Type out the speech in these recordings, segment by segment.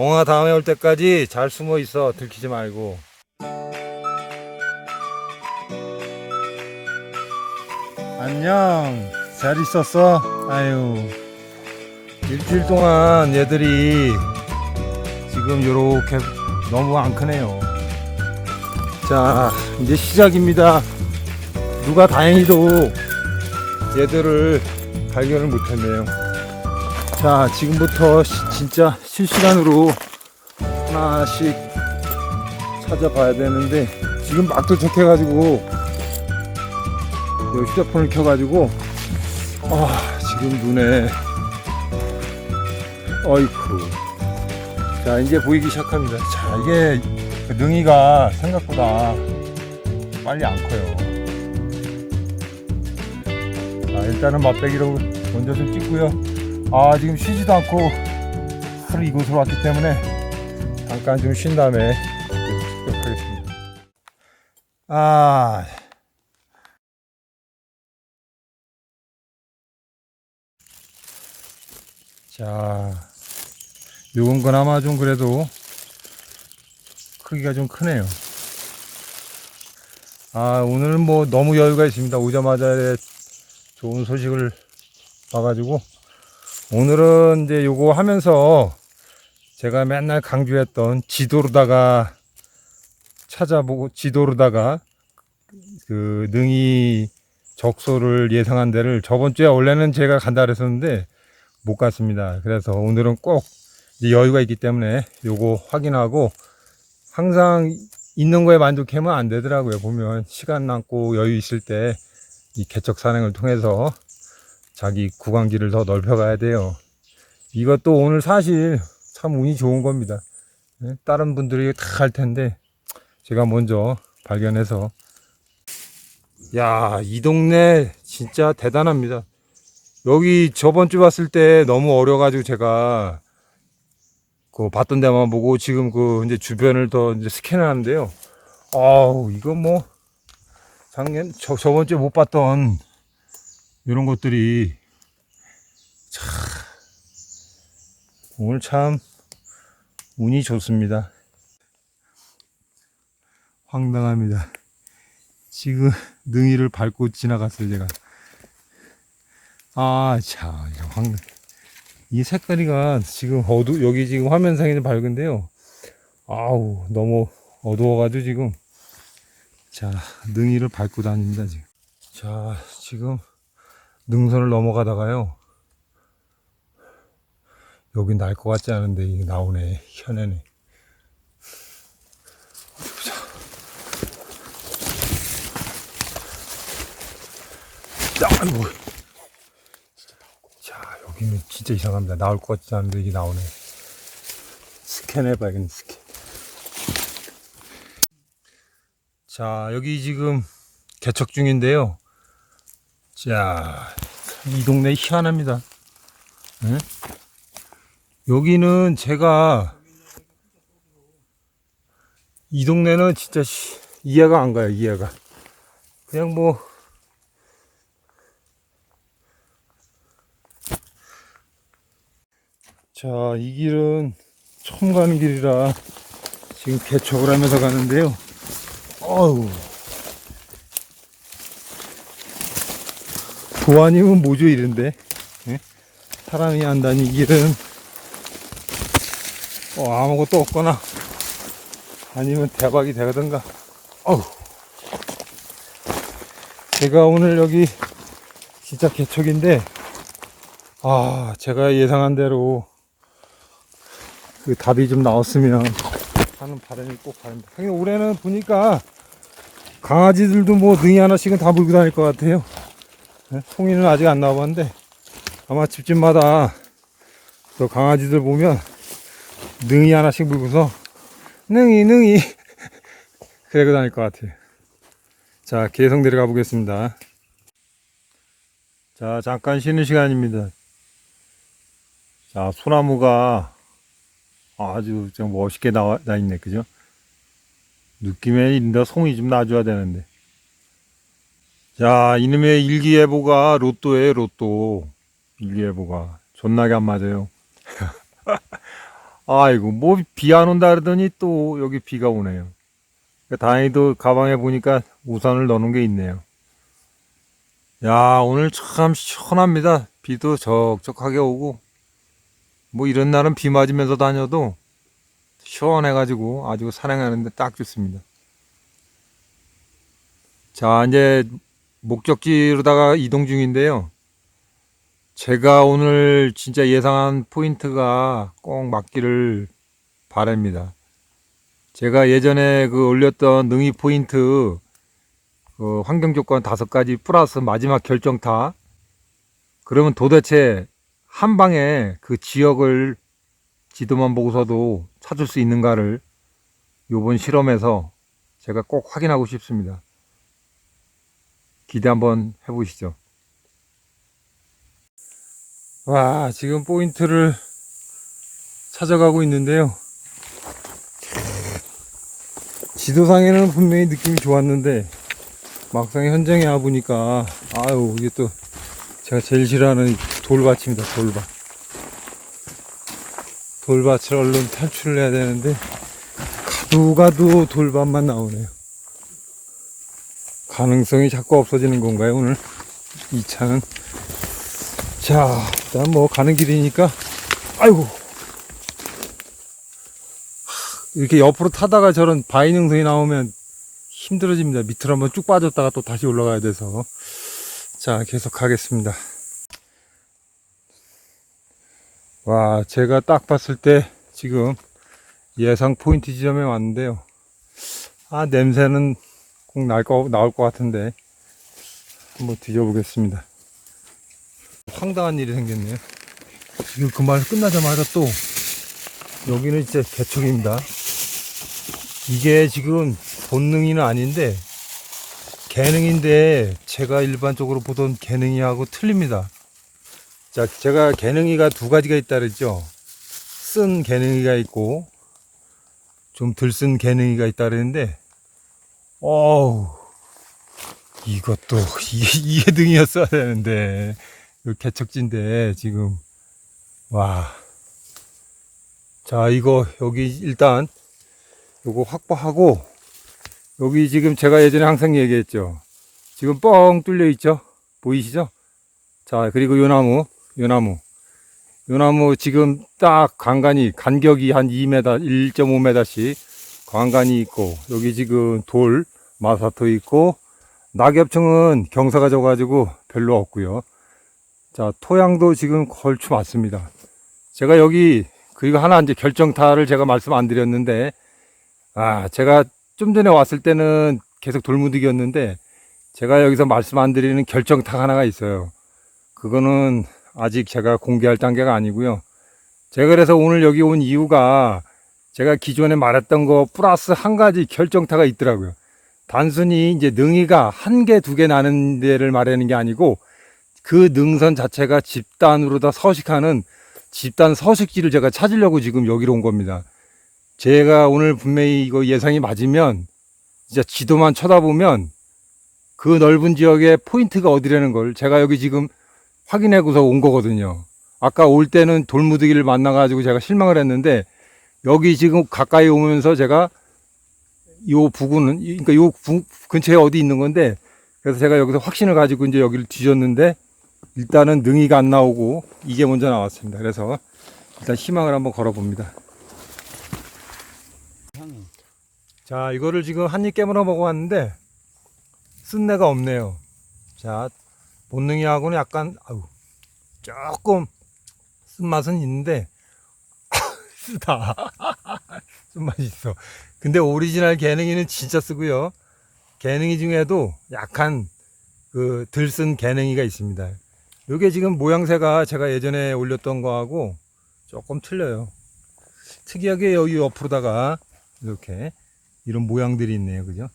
엉아 다음에 올 때까지 잘 숨어 있어. 들키지 말고. 안녕. 잘 있었어? 아유. 일주일 동안 얘들이 지금 요렇게 너무 안 크네요. 자, 이제 시작입니다. 누가 다행히도 얘들을 발견을 못했네요. 자, 지금부터 시- 진짜 실시간으로 하나씩 찾아봐야 되는데 지금 막 도착해가지고 요 휴대폰을 켜가지고 아 지금 눈에 어이쿠. 자 이제 보이기 시작합니다. 자 이게 그 능이가 생각보다 빨리 안 커요. 자 일단은 맛배기로 먼저 좀 찍고요 아 지금 쉬지도 않고 하루 이곳으로 왔기 때문에 잠깐 좀 쉰 다음에 하겠습니다 아 자, 요건 그나마 좀 그래도 크기가 좀 크네요. 아, 오늘은 뭐 너무 여유가 있습니다. 오자마자 좋은 소식을 봐가지고 오늘은 이제 요거 하면서 제가 맨날 강조했던 지도로다가 찾아보고 지도로다가 그 능이 적소를 예상한 데를 저번 주에 원래는 제가 간다 그랬었는데 못 갔습니다. 그래서 오늘은 꼭 여유가 있기 때문에 요거 확인하고 항상 있는 거에 만족하면 안 되더라고요. 보면 시간 남고 여유 있을 때 이 개척 산행을 통해서 자기 구강지를 더 넓혀가야 돼요. 이것도 오늘 사실 참 운이 좋은 겁니다. 예, 다른 분들이 다 할 텐데 제가 먼저 발견해서 야, 이 동네 진짜 대단합니다. 여기 저번 주 봤을 때 너무 어려가지고 제가 그 봤던 데만 보고 지금 그 이제 주변을 더 이제 스캔하는데요. 아우 이거 뭐 작년 저 저번 주에 못 봤던 이런 것들이 참 오늘 참 운이 좋습니다. 황당합니다. 지금 능이를 밟고 지나갔어요 제가. 아, 자, 이거 황, 이 색깔이가 지금 어두, 여기 지금 화면상에는 밝은데요. 아우, 너무 어두워가지고 지금. 자, 능이를 밟고 다닙니다, 지금. 자, 지금 능선을 넘어가다가요. 여기 날 것 같지 않은데, 이게 나오네. 현해네. 아이고. 자, 여기는 진짜 이상합니다. 나올 것 같지 않은데 이게 나오네. 스캔해봐야겠네, 스캔. 자, 여기 지금 개척 중인데요. 자, 이 동네 희한합니다. 예? 여기는 제가 이 동네는 진짜 시- 이해가 안 가요, 이해가. 그냥 뭐 자, 이 길은 처음 가는 길이라 지금 개척을 하면서 가는데요. 어우. 도안이면 뭐죠, 이런데? 예? 사람이 안 다니 길은 어, 아무것도 없거나 아니면 대박이 되거든가. 어우. 제가 오늘 여기 진짜 개척인데, 아, 제가 예상한 대로 그 답이 좀 나왔으면 하는 바람이 꼭 바랍니다. 올해는 보니까 강아지들도 뭐 능이 하나씩은 다 물고 다닐 것 같아요. 네? 송이는 아직 안 나와봤는데 아마 집집마다 또 강아지들 보면 능이 하나씩 물고서 능이 능이 그러고 다닐 것 같아요. 자 계속 내려가 보겠습니다. 자 잠깐 쉬는 시간입니다. 자 소나무가 아주 좀 멋있게 나와 나 있네, 그죠? 느낌에 인다 송이 좀 놔줘야 되는데. 자, 이놈의 일기예보가 로또예요, 로또. 일기예보가 존나게 안 맞아요. 아이고, 뭐 비 안 온다 그러더니 또 여기 비가 오네요. 그러니까 다행히도 가방에 보니까 우산을 넣는 게 있네요. 야, 오늘 참 시원합니다. 비도 적적하게 오고, 뭐 이런 날은 비 맞으면서 다녀도 시원해가지고 아주 산행하는데 딱 좋습니다. 자, 이제 목적지로다가 이동 중인데요. 제가 오늘 진짜 예상한 포인트가 꼭 맞기를 바랍니다. 제가 예전에 그 올렸던 능이 포인트 그 환경 조건 다섯 가지 플러스 마지막 결정타 그러면 도대체 한 방에 그 지역을 지도만 보고서도 찾을 수 있는가를 요번 실험에서 제가 꼭 확인하고 싶습니다. 기대 한번 해보시죠. 와, 지금 포인트를 찾아가고 있는데요. 지도상에는 분명히 느낌이 좋았는데, 막상 현장에 와 보니까, 아유, 이게 또 제가 제일 싫어하는 돌밭입니다, 돌밭. 돌밭을 얼른 탈출을 해야 되는데, 가도 가도 돌밭만 나오네요. 가능성이 자꾸 없어지는 건가요, 오늘? 이 차는. 자, 일단 뭐 가는 길이니까, 아이고. 이렇게 옆으로 타다가 저런 바위 능선이 나오면 힘들어집니다. 밑으로 한번 쭉 빠졌다가 또 다시 올라가야 돼서. 자, 계속 가겠습니다. 와, 제가 딱 봤을 때 지금 예상 포인트 지점에 왔는데요. 아, 냄새는 꼭날 거, 나올 것 같은데. 한번 뒤져보겠습니다. 황당한 일이 생겼네요. 지금 그 말 끝나자마자 또 여기는 진짜 개척입니다. 이게 지금 본능이는 아닌데 개능인데 제가 일반적으로 보던 개능이하고 틀립니다. 자, 제가 개능이가 두 가지가 있다 그랬죠. 쓴 개능이가 있고 좀 덜 쓴 개능이가 있다 그랬는데 어우 이것도 이게, 이게 등이었어야 되는데 이 개척지인데 지금 와. 자, 이거 여기 일단 요거 확보하고 여기 지금 제가 예전에 항상 얘기했죠. 지금 뻥 뚫려 있죠? 보이시죠? 자, 그리고 요 나무, 요 나무. 요 나무 지금 딱 간간이 간격이 한 2m, 1.5m씩 간간이 있고 여기 지금 돌 마사토 있고 낙엽층은 경사가 져가지고 별로 없고요. 자, 토양도 지금 걸추 맞습니다. 제가 여기, 그리고 하나 이제 결정타를 제가 말씀 안 드렸는데, 아, 제가 좀 전에 왔을 때는 계속 돌무득이었는데, 제가 여기서 말씀 안 드리는 결정타가 하나가 있어요. 그거는 아직 제가 공개할 단계가 아니고요. 제가 그래서 오늘 여기 온 이유가 제가 기존에 말했던 거 플러스 한 가지 결정타가 있더라고요. 단순히 이제 능이가 한 개, 두 개 나는 데를 말하는 게 아니고, 그 능선 자체가 집단으로 다 서식하는 집단 서식지를 제가 찾으려고 지금 여기로 온 겁니다. 제가 오늘 분명히 이거 예상이 맞으면 진짜 지도만 쳐다보면 그 넓은 지역에 포인트가 어디라는 걸 제가 여기 지금 확인하고서 온 거거든요. 아까 올 때는 돌무더기를 만나가지고 제가 실망을 했는데 여기 지금 가까이 오면서 제가 요 부근은 그러니까 요 부- 근처에 어디 있는 건데 그래서 제가 여기서 확신을 가지고 이제 여기를 뒤졌는데 일단은 능이가 안 나오고 이게 먼저 나왔습니다. 그래서 일단 희망을 한번 걸어봅니다. 자, 이거를 지금 한 입 깨물어 먹어봤는데 쓴내가 없네요. 자, 본능이하고는 약간 아우 조금 쓴맛은 있는데 쓰다 쓴맛이 있어. 근데 오리지널 개능이는 진짜 쓰고요. 개능이 중에도 약간 그 들쓴 개능이가 있습니다. 요게 지금 모양새가 제가 예전에 올렸던 거하고 조금 틀려요. 특이하게 여기 옆으로다가 이렇게 이런 모양들이 있네요. 그죠?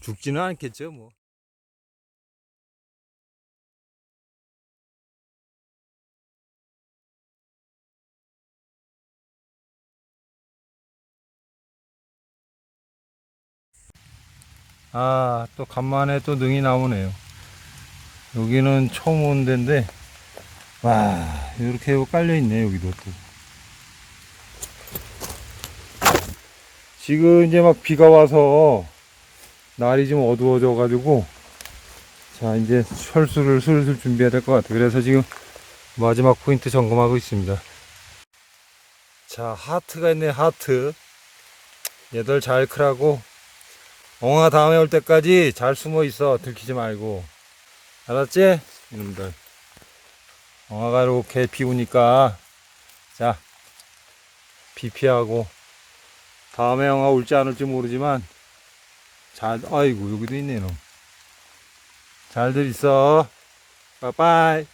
죽지는 않겠죠, 뭐. 아, 또 간만에 또 능이 나오네요. 여기는 처음 온 데인데, 와, 이렇게 깔려 있네, 여기도 또. 지금 이제 막 비가 와서 날이 좀 어두워져 가지고 자 이제 철수를 슬슬 준비해야 될 것 같아요 그래서 지금 마지막 포인트 점검하고 있습니다 자 하트가 있네 하트 얘들 잘 크라고 엉아 다음에 올 때까지 잘 숨어 있어. 들키지 말고. 알았지? 이놈들. 엉아가 이렇게 비 오니까. 자 비 피하고. 다음에 엉아 올지 안 올지 모르지만 잘 아이고 여기도 있네 놈. 잘들 있어. 빠빠이.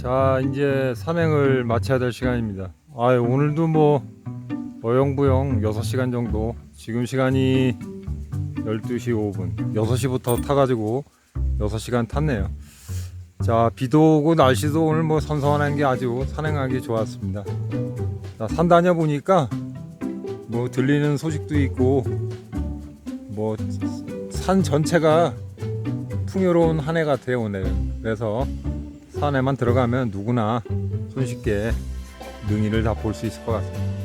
자 이제 산행을 마쳐야 될 시간입니다. 아유 오늘도 뭐 어영부영 6시간 정도 지금 시간이 12시 5분. 6시부터 타가지고 6시간 탔네요. 자 비도 오고 날씨도 오늘 뭐 선선한 게 아주 산행하기 좋았습니다. 자, 산 다녀보니까 뭐 들리는 소식도 있고 뭐 산 전체가 풍요로운 한 해 같아요 오늘. 그래서 산에만 들어가면 누구나 손쉽게 능이를 다 볼 수 있을 것 같습니다